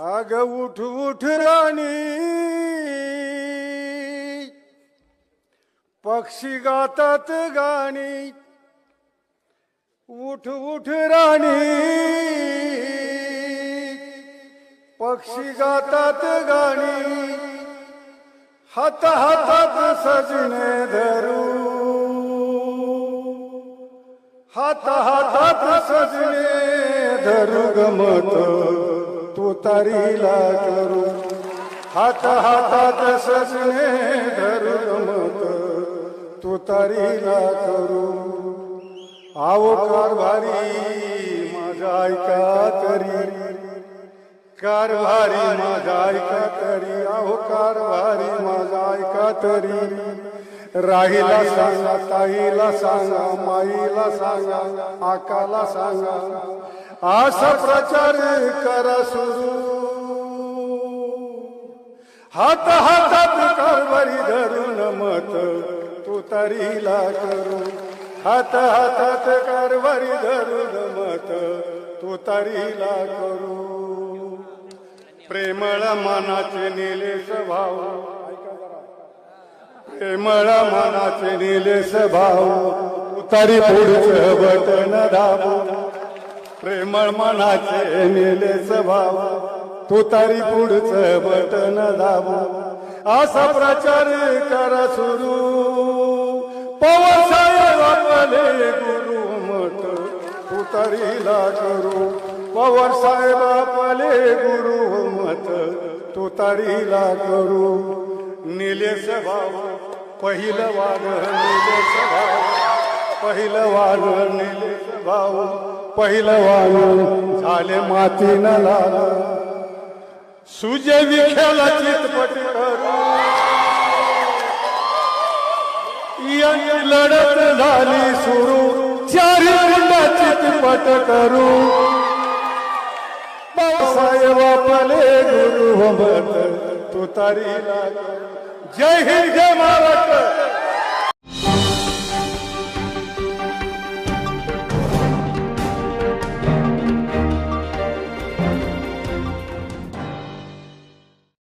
आग उठ उठ राणी. पक्षी गातात गाणी. उठ उठ राणी. पक्षी गातात गाणी. हात हातात सजने धरू. हात हातात सजने धरू गमत. तू तारीला करू हात हातात सजने धरू गमत तू तारीला करू आवो कारभारी माझा ऐका तरी. कारभारी माझा ऐका तरी. आहो कारभारी माझा ऐका तरी. राहीला सांगा ताईला सांगा माईला सांगा आकाला सांगा असा प्रचार करा सुरू. हात हातात कारभारी धरून मत तू तरीला करू. हात हातात कारभारी धरून मत तू तरीला करू. प्रेमळ मनाचे निलेश भाऊ प्रेमळ मनाचे निलेश भाऊ उतारी पुढचं बटन दाबू. प्रेमळ मनाचे निलेश भाऊ तुतारी पुढचं बटन दाबू. असा प्रचार करा सुरू. पवन साहेब आपले गुरु मठ तुतारीला करू. पवार साहेब आपले गुरु मत तुतारीला करू. निलेश भाव पहिलं वार निलेश भाव पहिलं वार निलेश भाव पहिलं वार झाले मातीनं लाल सुजय विखेला चितपट करू. लढत झाली सुरू. चारी गुंडा चितपट करू. पावसाय वापले गुरु मत तू तारीला जय हिंद जय महाराष्ट्र.